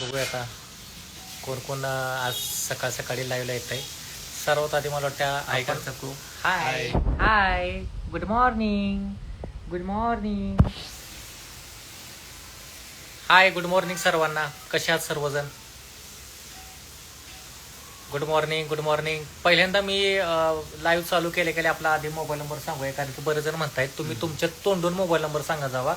बघूया आता कोण कोण आज सकाळ सकाळी लाईव्हला येत आहे सर्वात आधी मला वाटतं ऐका Saku hi. Hi. Good morning good morning hi good morning सर्वांना. कशा आहात सर्वजण? गुड मॉर्निंग गुड मॉर्निंग पहिल्यांदा मी लाईव्ह चालू केले केले आपला आधी मोबाईल नंबर सांगूया कारण की बरेच जण म्हणतायत तुम्ही तुमच्या तोंडून मोबाईल नंबर सांगा जावा.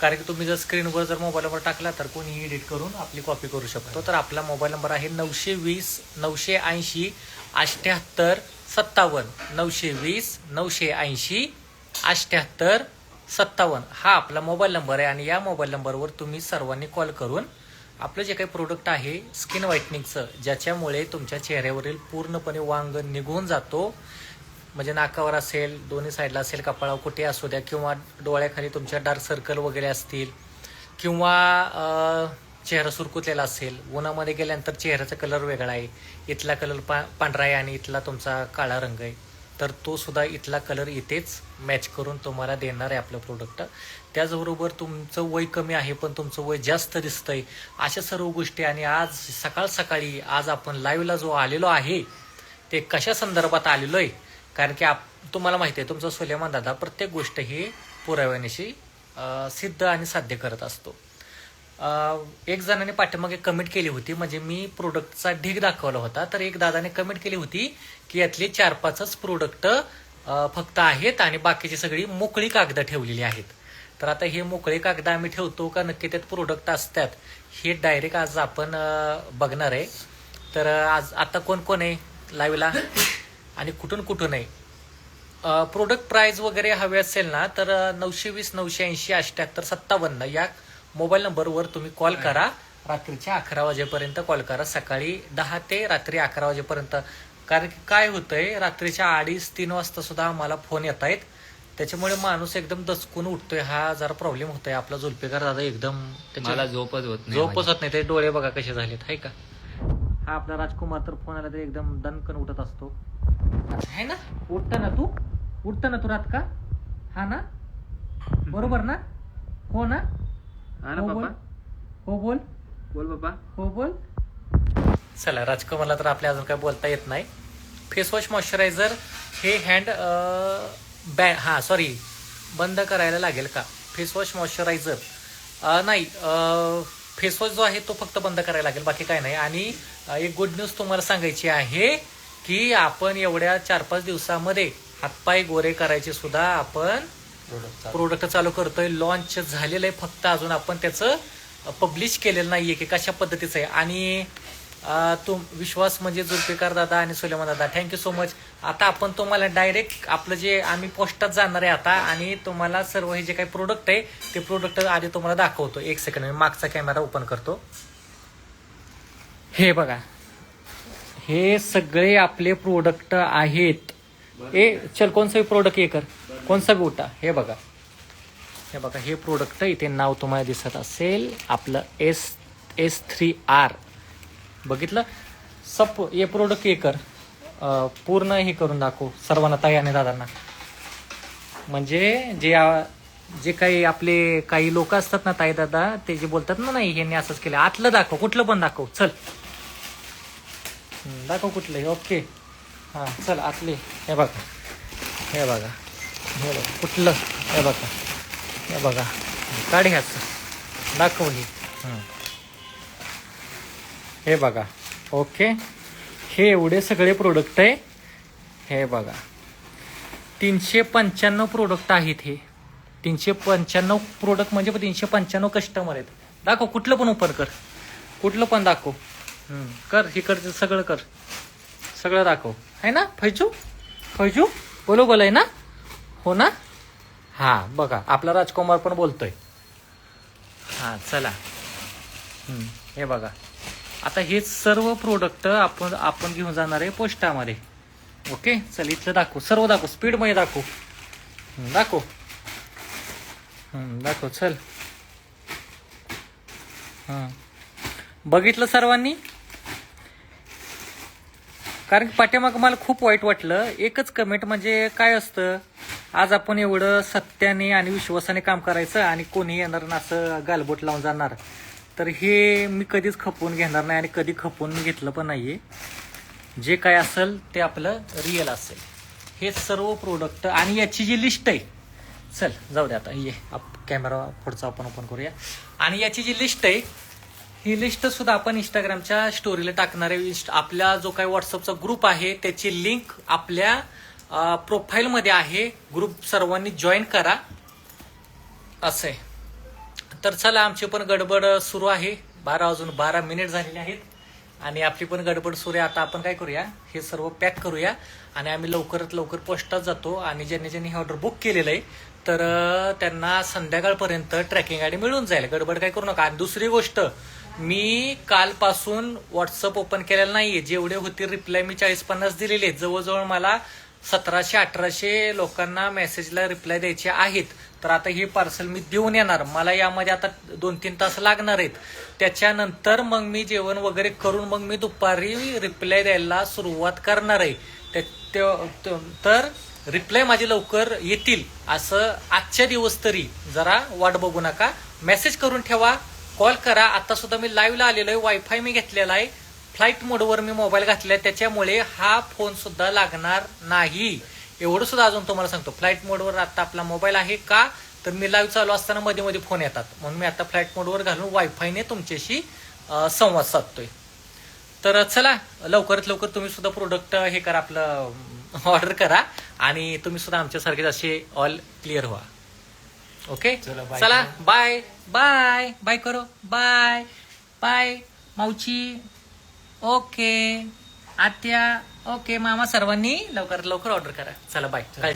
कारण की तुम्ही जर स्क्रीनवर जर मोबाईल नंबर टाकला तर कोणी एडिट करून आपली कॉपी करू शकतो. तर आपला मोबाईल नंबर आहे नऊशे वीस नऊशे ऐंशी अठ्ठ्याहत्तर सत्तावन्न. नऊशे वीस नऊशे ऐंशी अठ्ठ्याहत्तर सत्तावन्न. हा आपला मोबाईल नंबर आहे आणि या मोबाईल नंबरवर तुम्ही सर्वांनी कॉल करून आपलं जे काही प्रोडक्ट आहे स्किन व्हाईटनिंगचं ज्याच्यामुळे तुमच्या चेहऱ्यावरील पूर्णपणे वांग निघून जातो. म्हणजे नाकावर असेल दोन्ही साईडला असेल कपाळावर कुठे असू द्या किंवा डोळ्याखाली तुमच्या डार्क सर्कल वगैरे असतील किंवा चेहरा सुरकुतलेला असेल उन्हामध्ये गेल्यानंतर चेहऱ्याचा कलर वेगळा आहे. इथला कलर पा पांढरा आहे आणि इथला तुमचा काळा रंग आहे. तर तो सुद्धा इथला कलर इथेच मॅच करून तुम्हाला देणार आहे आपलं प्रोडक्ट त्याचबरोबर तुमचं वय कमी आहे पण तुमचं वय जास्त दिसतंय अशा सर्व गोष्टी. आणि आज सकाळ सकाळी आज आपण लाईव्हला जो आलेलो आहे ते कशा संदर्भात आलेलो आहे कारण की आप तुम्हाला माहिती आहे तुमचा सुलेमान दादा प्रत्येक गोष्ट ही पुराव्यानिशी सिद्ध आणि साध्य करत असतो. एक जणाने पाठीमागे कमेंट केली होती. म्हणजे मी प्रोडक्टचा ढीग दाखवला होता. तर एक दादाने कमेंट केली होती की यातले चार पाचच प्रोडक्ट फक्त आहेत आणि बाकीची सगळी मोकळी कागदं ठेवलेली आहेत. तर आता हे मोकळे कागद आम्ही ठेवतो का नक्की त्यात प्रोडक्ट असतात हे डायरेक्ट आज आपण बघणार आहे. तर आज आता कोण कोण आहे लाईव्हला आणि कुठून कुठून आहे? प्रोडक्ट प्राइस वगैरे हवे असेल ना तर नऊशे वीस नऊशे ऐंशी अठ्याहत्तर सत्तावन्न या मोबाईल नंबरवर तुम्ही कॉल करा. रात्रीच्या अकरा वाजेपर्यंत कॉल करा. सकाळी दहा ते रात्री अकरा वाजेपर्यंत. कारण की काय होतंय रात्रीच्या अडीच तीन वाजता सुद्धा आम्हाला फोन येत आहेत त्याच्यामुळे माणूस एकदम दचकून उठतोय. हा जरा प्रॉब्लेम होतोय. आपला जुल्फिकार दादा एकदम मला झोपच होत नाही झोपच होत नाही. ते डोळे बघा कसे झालेत. हाय का? हा आपला राजकुमार तर फोन आला तर एकदम दणकन उठत असतो. आहे ना? उठता ना तू. उठता ना तू रात का? हा ना? बरोबर ना? हो ना? हा ना हो बोल. पप्पा हो बोल. बोल पप्पा हो बोल. चला राजकुमारला तर आपल्या अजून काय बोलता येत नाही. फेसवॉश मॉइश्चरायझर हे हँड बॅ हां सॉरी बंद करायला लागेल का? फेसवॉश मॉइश्चरायझर नाही फेसवॉश जो आहे तो फक्त बंद करायला लागेल बाकी काय नाही. आणि अं, एक गुड न्यूज तुम्हाला सांगायची आहे की आपण एवढ्या चार पाच दिवसामध्ये हातपाय गोरे करायचे सुद्धा आपण प्रोडक्ट चालू. करतोय. लॉन्च झालेलं आहे फक्त अजून. आपण त्याचं पब्लिश केलेलं नाहीये की कशा पद्धतीचं आहे. आणि तुम विश्वास म्हणजे जुल्फिकार दादा आणि सुलेमान दादा थँक्यू सो मच आता आपण तुम्हाला डायरेक्ट आपलं जे आम्ही पोस्टात जाणार आहे आता आणि तुम्हाला सर्व हे जे काही प्रोडक्ट आहे ते प्रोडक्ट आधी तुम्हाला दाखवतो. एक सेकंड मी मागचा कॅमेरा ओपन करतो. हे बघा. हे सगळे आपले प्रोडक्ट आहेत. ए चल कोणसा प्रोडक्ट हे कर? कोणसा बी उठा हे बघा. हे बघा हे प्रोडक्ट इथे नाव तुम्हाला दिसत असेल. आपलं एस एस थ्री आर बघितलं? सप हे प्रोडक्ट हे कर. पूर्ण हे करून दाखव. सर्वांना ताई आणि दादांना. म्हणजे जे जे काही आपले काही लोक असतात ना ताई दादा ते जे बोलतात ना नाही यांनी असंच केलं. आतलं दाखव कुठलं पण दाखव. चल. दाखव कुठलं ओके. हां चल आतले. हे बघा. हे बघा. हे बघा. कुठलं? हे बघा. हे बघा. काढ ह्याचं. दाखव हे. हे. बघा. ओके. हे एवढे सगळे प्रोडक्ट आहे. हे बघा. तीनशे पंच्याण्णव प्रोडक्ट आहेत हे. तीनशे पंच्याण्णव प्रोडक्ट म्हणजे तीनशे पंच्याण्णव कस्टमर आहेत. दाखव कुठलं पण ओपन कर. कुठलं पण दाखव. कर हे कर सगळं कर. सगळं दाखव. आहे ना फैजू? फैजू? बोलो बोलाय ना? हो ना? हा बघा आपला राजकुमार पण बोलतोय. हा चला. हे बघा. आता हे सर्व प्रोडक्ट आपण आपण घेऊन जाणार आहे पोस्टामध्ये. ओके चल इथलं दाखव. सर्व दाखव. स्पीडमध्ये दाखव. दाखव. दाखव. चल. हं. बघितलं सर्वांनी? कारण की पाठीमागं मला खूप वाईट वाटलं. एकच कमेंट म्हणजे काय असतं? आज आपण एवढं सत्याने आणि विश्वासाने काम करायचं आणि कोणी येणार ना असं गालबोट लावून जाणार. तर हे मी कधीच खपवून घेणार नाही आणि कधी खपवून घेतलं पण नाहीये. जे काय असेल ते आपलं रिअल असेल. हे सर्व प्रोडक्ट आणि याची जी लिस्ट आहे. चल जाऊ दे आता. ये आप कॅमेरा पुढचा आपण ओपन करूया. आणि याची जी लिस्ट आहे ही लिस्ट सुद्धा आपण इंस्टाग्रामच्या स्टोरीला टाकणार आहे. आपला जो काही व्हॉट्सअपचा ग्रुप आहे त्याची लिंक आपल्या प्रोफाईलमध्ये आहे. ग्रुप सर्वांनी जॉईन करा. असं आहे. तर चला आमची पण गडबड सुरू आहे. बारा वाजून बारा मिनिट झालेले आहेत. आणि आपली पण गडबड सुरू आहे. आता आपण काय करूया? हे सर्व पॅक करूया. आणि आम्ही लवकरात लवकर पोस्टात जातो. आणि ज्यांनी ज्यांनी हे ऑर्डर बुक केलेलं आहे तर त्यांना संध्याकाळपर्यंत ट्रॅकिंग आयडी मिळून जाईल. गडबड काय करू नका. आणि दुसरी गोष्ट मी कालपासून व्हॉट्सअप ओपन केलेलं नाहीये. जेवढे होते रिप्लाय मी चाळीस पन्नास दिलेले. आहेत जवळजवळ मला सतराशे अठराशे लोकांना मेसेजला रिप्लाय द्यायचे आहेत. तर आता हे पार्सल मी देऊन येणार. मला यामध्ये आता दोन तीन तास लागणार आहेत. त्याच्यानंतर मग मी जेवण वगैरे करून मग मी दुपारी रिप्लाय द्यायला सुरुवात करणार आहे. त्या- तर रिप्लाय माझे लवकर येतील. असं आजच्या दिवस तरी जरा वाट बघू नका. मेसेज करून ठेवा. कॉल करा. आता सुद्धा मी लाईव्हला आलेलो आहे. वायफाय मी घेतलेला आहे. फ्लाईट मोडवर मी मोबाईल घातलेला आहे. त्याच्यामुळे हा फोन सुद्धा लागणार नाही. एवढं सुद्धा अजून तुम्हाला सांगतो. फ्लाईट मोडवर आता आपला मोबाईल आहे का? तर मी लाईव्ह चालू असताना मध्ये मध्ये फोन येतात. म्हणून मी आता फ्लाईट मोडवर घालून वायफायने तुमच्याशी संवाद साधतोय. तर चला लवकरात लवकर तुम्ही सुद्धा प्रोडक्ट हे करा. आपलं ऑर्डर करा. आणि तुम्ही सुद्धा आमच्यासारखेच असे ऑल क्लिअर व्हा. ओके? चला. बाय बाय बाय करो. बाय बाय मावची ओके आत्या. ओके मामा सर्वांनी लवकरात लवकर ऑर्डर करा. चला बाय